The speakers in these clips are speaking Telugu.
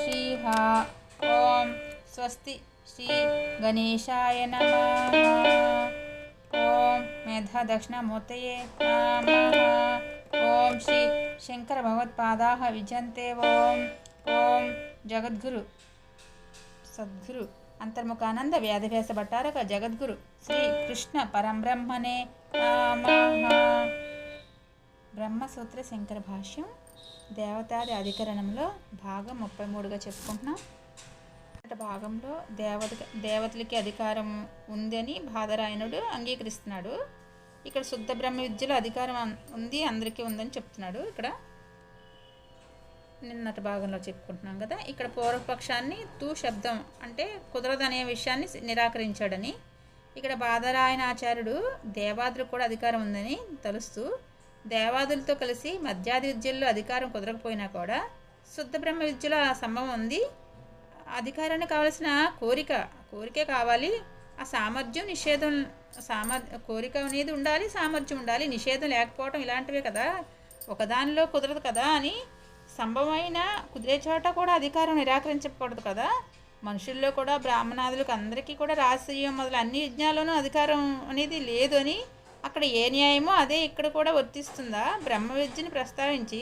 శ్రీహ ఓం స్వస్తి శ్రీ గణేశాయ నమ ఓం మేధా దక్షిణమూర్తయే నమ ఓం శ్రీ శంకర భగవత్పాదా విజంతే ఓం ఓం జగద్గురు సద్గురు అంతర్ముఖానంద వ్యాధవ్యాస భట్టారక జగద్గురు శ్రీ కృష్ణ పరంబ్రహ్మణే నమః బ్రహ్మసూత్ర శంకర భాష్యం దేవతాది అధికరణంలో భాగం ముప్పై మూడుగా చెప్పుకుంటున్నాం భాగంలో దేవత దేవతలకి అధికారం ఉందని బాధరాయణుడు అంగీకరిస్తున్నాడు. ఇక్కడ శుద్ధ బ్రహ్మ విద్యలో అధికారం ఉంది అందరికీ ఉందని చెప్తున్నాడు ఇక్కడ. నిన్నటి భాగంలో చెప్పుకుంటున్నాం కదా. ఇక్కడ పూర్వపక్షాన్ని తూ శబ్దం అంటే కుదరదనే విషయాన్ని నిరాకరించాడని. ఇక్కడ బాధరాయణ ఆచార్యుడు దేవాదులకు కూడా అధికారం ఉందని తలుస్తూ దేవాదులతో కలిసి మధ్యాది విద్యల్లో అధికారం కుదరకపోయినా కూడా శుద్ధ బ్రహ్మ విద్యలో ఆ సంభవం ఉంది. అధికారానికి కావలసిన కోరిక కోరికే కావాలి. ఆ సామర్థ్యం నిషేధం సామర్ కోరిక అనేది ఉండాలి సామర్థ్యం ఉండాలి. నిషేధం లేకపోవడం ఇలాంటివే కదా. ఒకదానిలో కుదరదు కదా అని సంభవమైన కుదిరే చోట కూడా అధికారం నిరాకరించకూడదు కదా. మనుషుల్లో కూడా బ్రాహ్మణాదులకు అందరికీ కూడా రాజసీయం మొదలు అన్ని యజ్ఞాల్లోనూ అధికారం అనేది లేదు అని అక్కడ ఏ న్యాయమో అదే ఇక్కడ కూడా వర్తిస్తుందా? బ్రహ్మ విద్యను ప్రస్తావించి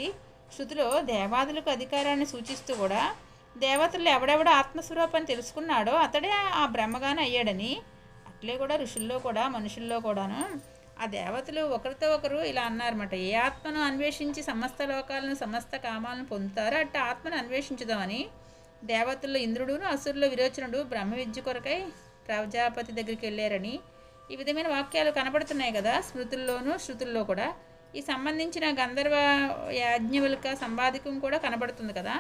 శృతిలో దేవాదులకు అధికారాన్ని సూచిస్తూ కూడా దేవతలు ఎవడెవడ ఆత్మస్వరూపాన్ని తెలుసుకున్నాడో అతడే ఆ బ్రహ్మగానే అయ్యాడని. అట్లే కూడా ఋషుల్లో కూడా మనుషుల్లో కూడాను ఆ దేవతలు ఒకరితో ఒకరు ఇలా అన్నారన్నమాట. ఏ ఆత్మను అన్వేషించి సమస్త లోకాలను సమస్త కామాలను పొందుతారో అట్ట ఆత్మను అన్వేషించుదామని దేవతల్లో ఇంద్రుడును అసురుల విరోచనుడు బ్రహ్మ విద్య కొరకై ప్రజాపతి దగ్గరికి వెళ్ళారని ఈ విధమైన వాక్యాలు కనపడుతున్నాయి కదా స్మృతుల్లోనూ శృతుల్లో కూడా. ఈ సంబంధించిన గంధర్వ యాజ్ఞవల్క సంపాదికం కూడా కనబడుతుంది కదా.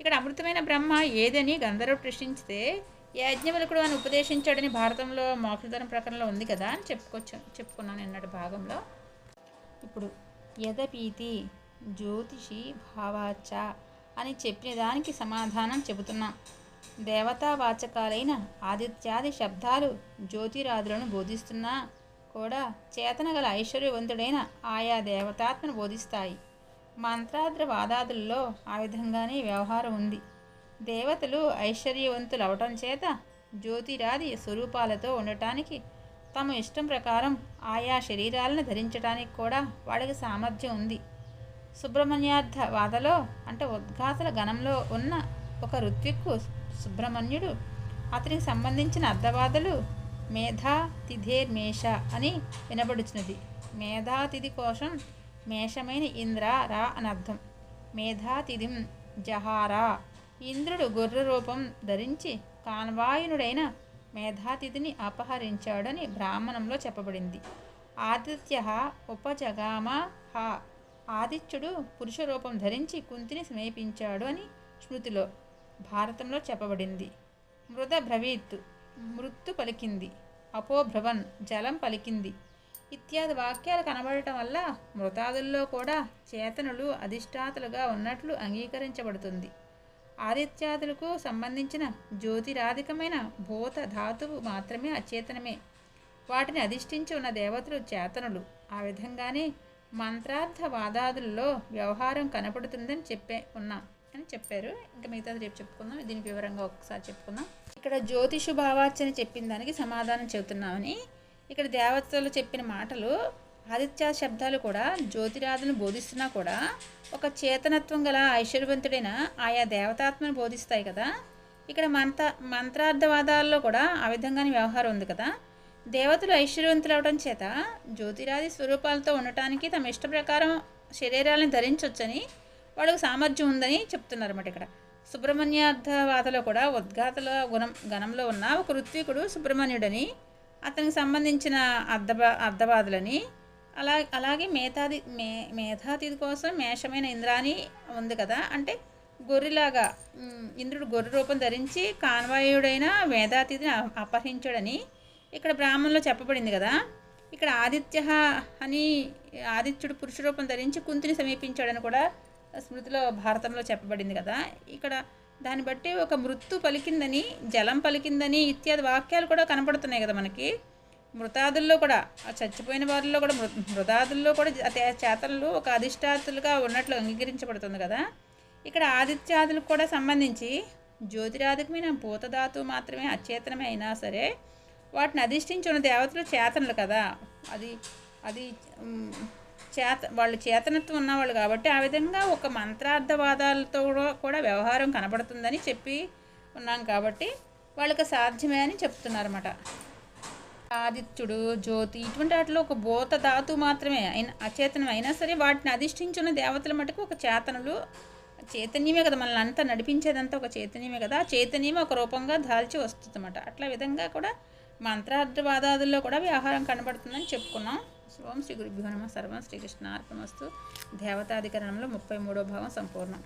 ఇక్కడ అమృతమైన బ్రహ్మ ఏదని గంధర్వ ప్రశ్నించితే యాజ్ఞవల్కుడు అని ఉపదేశించాడని భారతంలో మోక్షధరం ప్రకరణలో ఉంది కదా అని చెప్పుకోవచ్చు చెప్పుకున్నాను నిన్నటి భాగంలో. ఇప్పుడు యదపీతి జ్యోతిషి భావాచ అని చెప్పిన దానికి సమాధానం చెబుతున్నాం. దేవతావాచకాలైన ఆదిత్యాది శబ్దాలు జ్యోతిరాదులను బోధిస్తున్నా కూడా చేతన గల ఐశ్వర్యవంతుడైన ఆయా దేవతాత్మను బోధిస్తాయి. మంత్రాద్ర వాదాదుల్లో ఆ విధంగానే వ్యవహారం ఉంది. దేవతలు ఐశ్వర్యవంతులు అవటం చేత జ్యోతిరాది స్వరూపాలతో ఉండటానికి తమ ఇష్టం ప్రకారం ఆయా శరీరాలను ధరించడానికి కూడా వాడికి సామర్థ్యం ఉంది. సుబ్రహ్మణ్యార్థ వాదలో అంటే ఉద్ఘాతల గణంలో ఉన్న ఒక ఋత్విక్కు సుబ్రహ్మణ్యుడు అతనికి సంబంధించిన అర్ధవాదలు మేధా మేష అని వినబడుచున్నది. మేధాతిథి కోసం మేషమైన ఇంద్ర రా అని అర్థం. మేధాతిథిం జహారా. ఇంద్రుడు గొర్రె రూపం ధరించి కాన్వాయునుడైన మేధాతిథిని అపహరించాడని బ్రాహ్మణంలో చెప్పబడింది. ఆదిత్య ఉపజగామ హ. ఆదిత్యుడు పురుష రూపం ధరించి కుంతిని సమీపించాడు అని స్మృతిలో భారతంలో చెప్పబడింది. మృద భ్రవీత్ మృత్తు పలికింది. అపోభ్రవన్ జలం పలికింది. ఇత్యాది వాక్యాలు కనబడటం వల్ల మృతాదుల్లో కూడా చేతనులు అధిష్టాతులుగా ఉన్నట్లు అంగీకరించబడుతుంది. ఆదిత్యాదులకు సంబంధించిన జ్యోతిరాధికమైన భూత ధాతువు మాత్రమే అచేతనమే. వాటిని అధిష్ఠించి ఉన్న దేవతలు చేతనులు. ఆ విధంగానే మంత్రార్థవాదాదుల్లో వ్యవహారం కనపడుతుందని చెప్పే ఉన్నాం. అని చెప్పారు. ఇంకా మిగతాది రేపు చెప్పుకుందాం. దీని వివరంగా ఒకసారి చెప్పుకుందాం. ఇక్కడ జ్యోతిషు భావార్చన చెప్పిన దానికి సమాధానం చెబుతున్నామని. ఇక్కడ దేవతలు చెప్పిన మాటలు ఆదిత్య శబ్దాలు కూడా జ్యోతిరాదును బోధిస్తున్నా కూడా ఒక చేతనత్వం గల ఐశ్వర్యవంతుడైన ఆయా దేవతాత్మను బోధిస్తాయి కదా. ఇక్కడ మంత్ర మంత్రార్థవాదాల్లో కూడా ఆ విధంగానే వ్యవహారం ఉంది కదా. దేవతలు ఐశ్వర్యవంతులు అవడం చేత జ్యోతిరాది స్వరూపాలతో ఉండటానికి తమ ఇష్ట ప్రకారం శరీరాలను ధరించవచ్చని వాడు సామర్థ్యం ఉందని చెప్తున్నారు అన్నమాట ఇక్కడ. సుబ్రహ్మణ్యార్థవాదలో కూడా ఉద్ఘాతల గుణం గణంలో ఉన్న ఒక ఋత్వికుడు సుబ్రహ్మణ్యుడని అతనికి సంబంధించిన అర్ధ అర్ధవాదులని అలా అలాగే మేధాది మే మేధాతిథి కోసం మేషమైన ఇంద్రాని ఉంది కదా. అంటే గొర్రెలాగా ఇంద్రుడు గొర్రె రూపం ధరించి కాన్వాయుడైన మేధాతిథిని అపహరించాడని ఇక్కడ బ్రాహ్మణంలో చెప్పబడింది కదా. ఇక్కడ ఆదిత్య అని ఆదిత్యుడు పురుష రూపం ధరించి కుంతిని సమీపించాడని కూడా స్మృతిలో భారతంలో చెప్పబడింది కదా. ఇక్కడ దాన్ని బట్టి ఒక మృత్తు పలికిందని జలం పలికిందని ఇత్యాది వాక్యాలు కూడా కనపడుతున్నాయి కదా మనకి. మృతాదుల్లో కూడా ఆ చచ్చిపోయిన వారిలో కూడా మృ మృతాదుల్లో కూడా చేతలు చేతనలు ఒక అధిష్టాతులుగా ఉన్నట్లు అంగీకరించబడుతుంది కదా. ఇక్కడ ఆదిత్యాదులకు కూడా సంబంధించి జ్యోతిరాధికమైన భూతధాతు మాత్రమే అచేతనమే అయినా సరే వాటిని అధిష్ఠించిన ఉన్న దేవతలు చేతనలు కదా. అది అది చేత వాళ్ళు చేతనత్వం ఉన్నవాళ్ళు కాబట్టి ఆ విధంగా ఒక మంత్రార్థవాదాలతో కూడా- కూడా వ్యవహారం కనబడుతుందని చెప్పి ఉన్నాం కాబట్టి వాళ్ళకి సాధ్యమే అని చెప్తున్నారన్నమాట. ఆదిత్యుడు జ్యోతి ఇటువంటి వాటిలో ఒక భూత ధాతు మాత్రమే అయిన అచేతనం అయినా సరే వాటిని అధిష్ఠించిన దేవతల మటుకు ఒక చేతనులు చైతన్యమే కదా మనల్ని అంతా నడిపించేదంతా ఒక చైతన్యమే కదా. ఆ చైతన్యమే ఒక రూపంగా దాల్చి వస్తుందన్నమాట. అట్లా విధంగా కూడా మంత్రార్థవాదాదుల్లో కూడా వ్యవహారం కనబడుతుందని చెప్పుకున్నాం. ఓం శ్రీ గురుభ్యో నమ. సర్వం శ్రీకృష్ణ అర్పణమస్తు దేవతాధికరణంలో ముప్పై మూడో భాగం సంపూర్ణం.